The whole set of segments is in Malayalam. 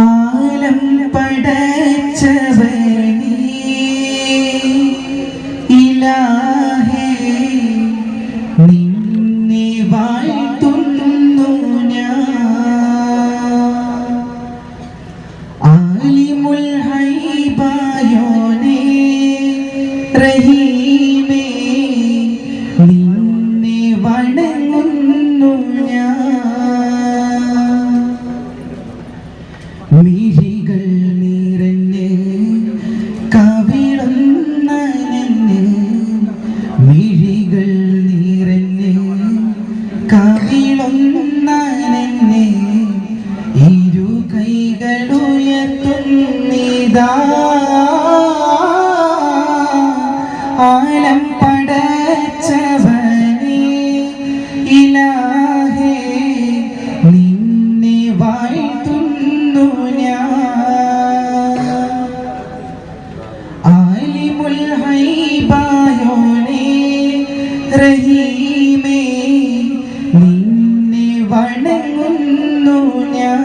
ആലം പടച്ചവനേ ഇലാഹേ നിന്നെ വാഴ്ത്തുന്നു ഞാൻ. ആലിമുൽ ഹൈബായോനേ റഹീമേ നിന്നെ വണങ്ങുന്നു ഞാൻ. കൈകളുയർത്തുന്നിതാ ആലം പടച്ചവനേ ഇലാഹേ നിന്നെ വാഴ്ത്തുന്നു ഞാൻ. ആലിമുൽ ഹൈബായോനെ റഹീമേ നിന്നെ വണങ്ങുന്നു ഞാൻ.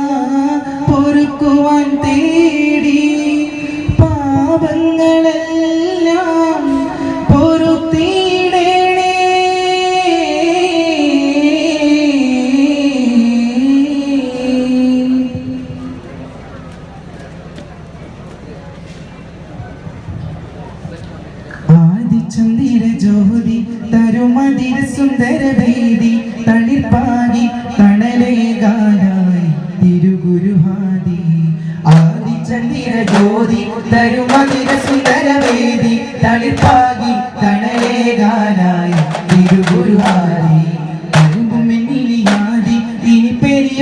ആദിചന്ദിര ജ്യോതി തരുമതിര സുന്ദര വേദി തളിർപ്പാകി തണലേകാനായി തിരുഗുരുഹാദി. ആദിചന്ദിര ജ്യോതി തരുമതിര സുന്ദര വേദി തളിർപ്പാകി തണലേകാനായി തിരുഗുരുഹാദി. അരുമ്പുമെന്നിലിയാതി ഇനി പെരിയ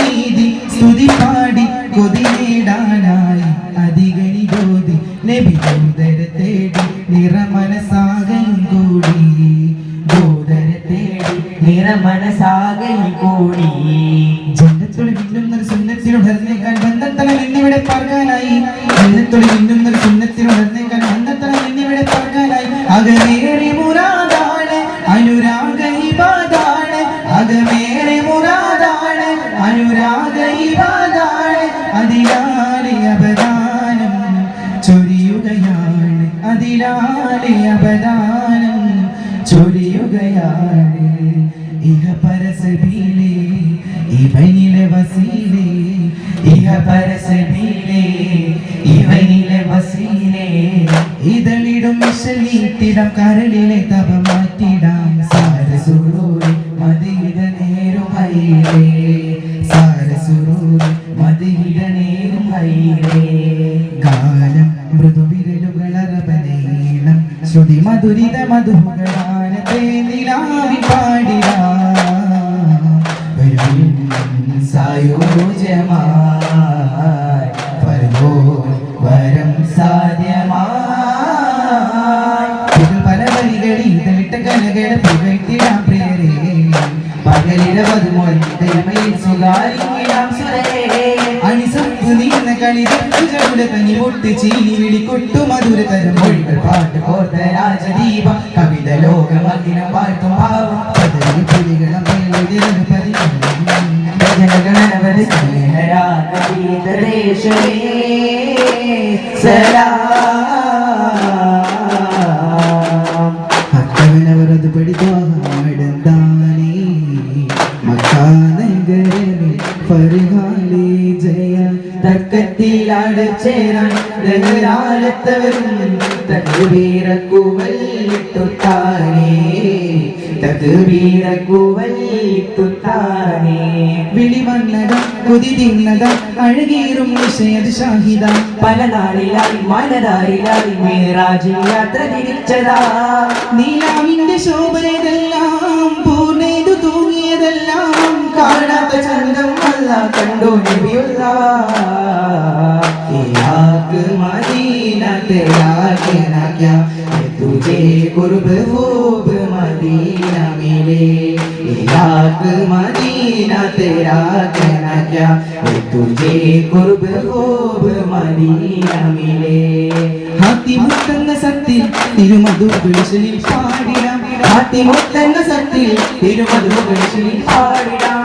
നീതി സ്തുതി ഇഹ പരസബീലേ ഇവനിലെ വസീലേ. ഇതളിടും മിഷലീത്തിടം കരളിലെ തവ മാറ്റിടാം. സാരസുരൂരി മതിയിട നേരും ഹൈലേ സാരസുരൂരി മതിയിട നേരും ഹൈലേ ഗാനം മൃദുവിരലുകളറബനീളം ശ്രുതി മധുരിത മധുകളാനത്തെ നിലാവി പാടിടാ. വരും നീന്ന കളി ചകുല കനി പൊട്ട് ചീനി വിളിക്കൊട്ടു മധുര തരം മൊഴികൾ പാട്ട് കോർത്ത രാജദീപം. കവിത ലോകമഗ്നം പാട്ടും ഭാവം പദവി പുലികളും മേലൊരു ജനഗണനവര സ്നേഹരാഗീതദേശമേ സലാം. അക്കവനവരത് പഠിതാടന്താനേ ഇട്ടുത്താനേ തകവീറക്കുവൽ ഇട്ടുത്താനേ വിളി വന്നതും കൊതി തിന്നതും അഴകേറും ഷാഹിദ പല നാളിലായി മനതാരിലായി മേറാജിൽ യാത്ര തിരിച്ചതാ. നീലാവിന്റെ ശോഭയതെല്ലാം പൂർണേതു തൂങ്ങിയതെല്ലാം കാണാത്ത ചന്തം അല്ല കണ്ടു നബിയുള്ള ഇയാൾക്ക് മദീന तेरा कहना क्या है तुझे कुर्ब खूब मदीना मिले इलाक मदीना तेरा कहना क्या है तुझे कुर्ब खूब मदीना मिले ഹാത്തിമുത്തെന്ന സത്തിൽ തിരുമധു വിളിച്ചിൽ പാടിടാം ഹാത്തിമുത്തെന്ന സത്തിൽ തിരുമധു വിളിച്ചിൽ പാടിടാം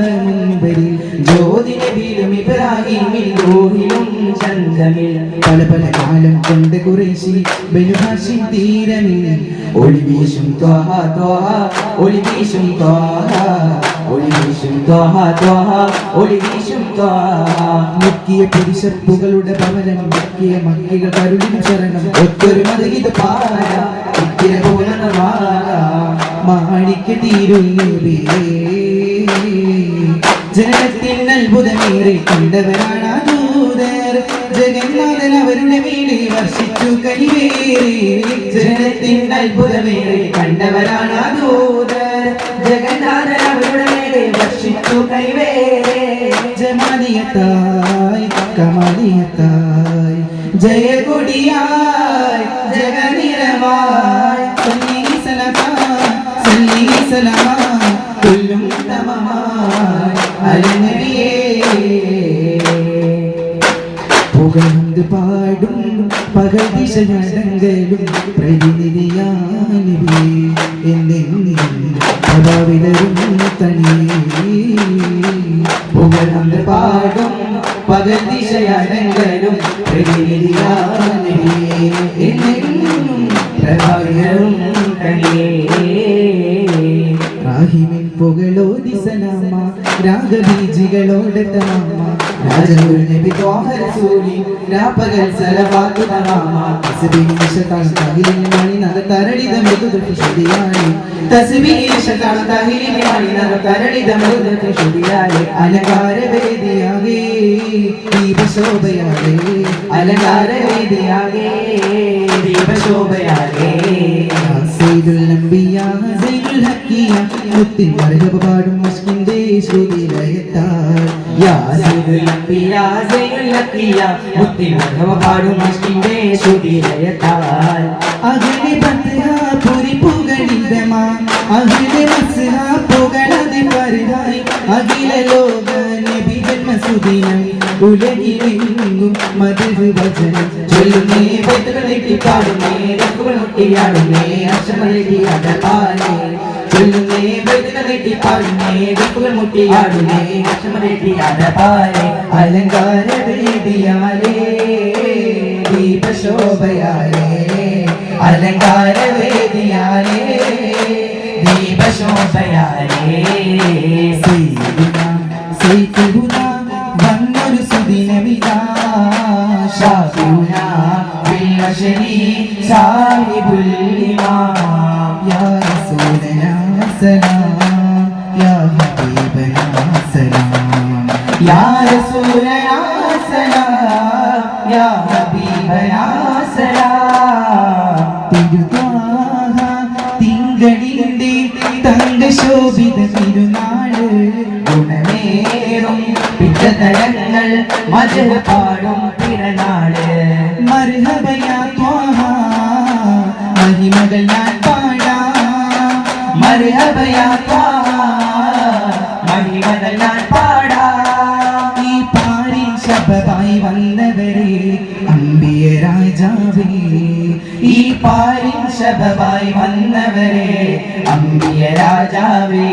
കൊണ്ട് കുറേശി ബലുഭാഷി തീരമിൽ ഒളിവീശും ത്വാഹ ത്വാഹ ഒളിവീശും ത്വാഹ ഒളിവീശും ത്വാഹ ത്വാഹ ഒളിവീശും ത്വാഹ മുക്കിയ പുരുഷപ്പുകളുടെ ഭവനം മുക്കിയ മക്കികൾ കരുടിൻ ശരണം. ഒത്തൊരു ഇത്തിര പോലണവാക മാണിക്ക് തീരുന്നേ ജനത്തിൽ അത്ഭുതമേറെ കണ്ടവരാണ് ജഗന്നാഥൻ അവരുടെ വീട് വർഷിച്ചു കനിവേറെ ജനത്തിന്റെ അത്ഭുതമേറി കണ്ടവരാണ് ദൂതർ. ജഗന്നാഥൻ അവരുടെ മേലെ വർഷിച്ചു കൈവേറെ ജമാലിയത്തായി കമാലിയത്തായി ജയകൊടിയായി ജഗനിരമായി സല്ലി സലമായി സല്ലി സലമായി കൊല്ലും പുകഴ്ന്ന് പാടും പകൽ ദിശയടങ്കലും പ്രതിനിധിയാനവേ എന്നെന്നിലും തണി പാടും പകൽ ദിശയടങ്കലും പ്രതിനിധിയാനവേ രാഹിമിൻ പ്രഭാവിതരും തണിയേ റാഹിമിൻ തമാമ രാജകുൽ നബി ത്വാഹ റസൂലി രാപ്പകൽ സലവാത്തു തമാമ തസ്ബീഹ് ശതാൻ തഹിലിൻ മണി നദ തരടിത മൃദുദൃതി ശുദ്ധിയായി തസ്ബീഹ് ശതാൻ തഹിലിൻ മണി നദ തരടിത മൃദുദൃതി ശുദ്ധിയായി അലങ്കാര വേദിയാകെ ദീപശോഭയാകെ. അലങ്കാര വേദിയാകെ ദീപശോഭയാകെ സൈദുൽ നബിയ സൈദുൽ ഹക്കിയ. മുത്തിൻ മരഹബ പാടും മസ്കിന്റെ ശ്രുതിലയത്താൽ യാ നബിയ സൈദുൽ ഹക്കിയ മുത്തിൻ മരഹബ പാടും മസ്കിന്റെ ശ്രുതിലയത്താൽ അഖിലെ പത്ഹ പുരി പുകളിതമാ അഖിലെ മസ്ഹ പുകളതി പരിതായി അഖില ലോക നബി ജന്മസുദിനം ഉലകിലെങ്ങും മധുര വചനം ചൊല്ലുന്നേ. വെട്ടുകളെട്ടി പാടുന്നേ. രക്കുകൾ മുട്ടിയാടുന്നേ അക്ഷമലെട്ടി അടപാലേ ചൊല്ലുന്നേ വെട്ടുകളെട്ടി പാടുന്നേ രക്കുകൾ മുട്ടിയാടുന്നേ അക്ഷമലെട്ടി അടപാലേ അലങ്കാര വേദിയാലേ ദീപശോഭയാലേ അലങ്കാര വേദിയാലേ ദീപശോഭയാലേ സലാം യാ ഹബീബനാ സലാം തിരുത്വാഹ തിങ്കളിന്റെ തങ്കശോഭിത തിരുനാൾ ഗുണമേറും. പിറ്റതരങ്ങൾ മധുര പാടും പിറനാൾ മർഹബയാ ത്വാഹ മഹിമകൾ ഞാൻ പാടാം. മർഹബയാ ത്വാഹ. പാരിൻ ശബമായി വന്നവരെ അമ്പിയ രാജാവേ.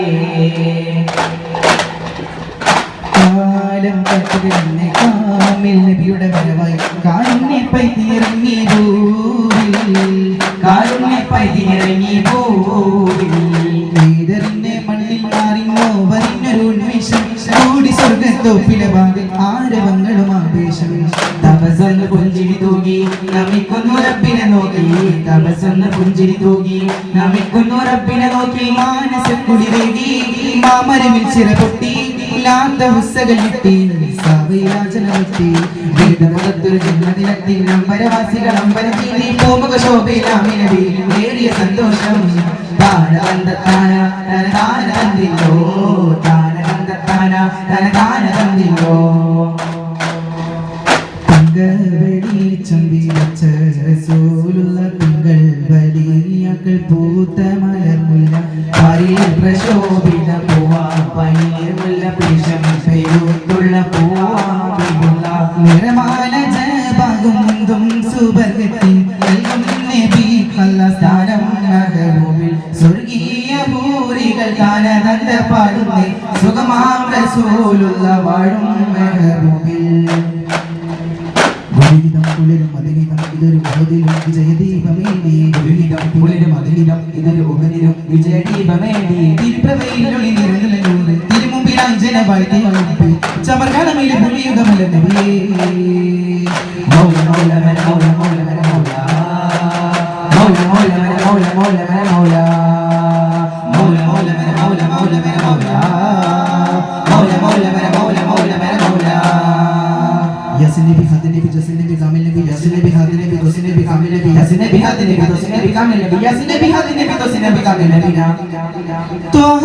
കാലം വരവായി. കാരുണ്യ പൈതിറങ്ങി ഭൂവിൽ കാരുണ്യ പൈതിറങ്ങി ഭൂവിൽ വേദറിന്റെ മണ്ണിൽ മാറിങ്ങോ വരിഞ്ഞൊരു ഉന്മേഷം. കൂടി സ്വർഗത്തോപ്പിലെ ഭാഗം ആരവങ്ങളും ആവേശം. തപസൊന്ന് പുഞ്ചിരി തൂകി നമിക്കുന്നു റബ്ബിനെ നോക്കി. തപസ്സെന്ന് പുഞ്ചിരി തൂകി നമിക്കുന്നു റബ്ബിനെ നോക്കി. മാനസം കുടിരേകി മാമരമിൽ ചിറ പൊട്ടി തനതാന തന്നില്ലോ വിളിച്ച റസൂലുള്ള തിങ്കൾ വലിയക്കൾ പൂത്ത മലർമുല്ല പരിൽ പ്രശോഭിത പൂവാ പനീർ മുല്ല പിശം പെരുത്തുള്ള പൂവാ ബിബുള്ള നിറമാല ജപാകും മുന്തും സുബർഗത്തിൽ സ്ഥാനം നഗരൂപിൽ സ്വർഗീയ ഭൂരികൾ കാനനന്ദ പാടുന്നേ സുഖമാം റസൂലുള്ള വാഴും മെഹറൂപിൽ കുളിരും അതിനിതം ഇതൊരു ബോധിലും നീ ഗുരുഹിതം പുലരും അതിനിതം ഇതൊരു ഉപനിലും വിജയദീപമേ തിരുപ്രവയിലൊളി നിറഞ്ഞൂറ് തിരുമുമ്പിൽ അഞ്ജനമായി തിരുമുമ്പിൽ ചമർകാലമിലെ പുലിയുഗമല്ല നബിയേ മൗല তোহ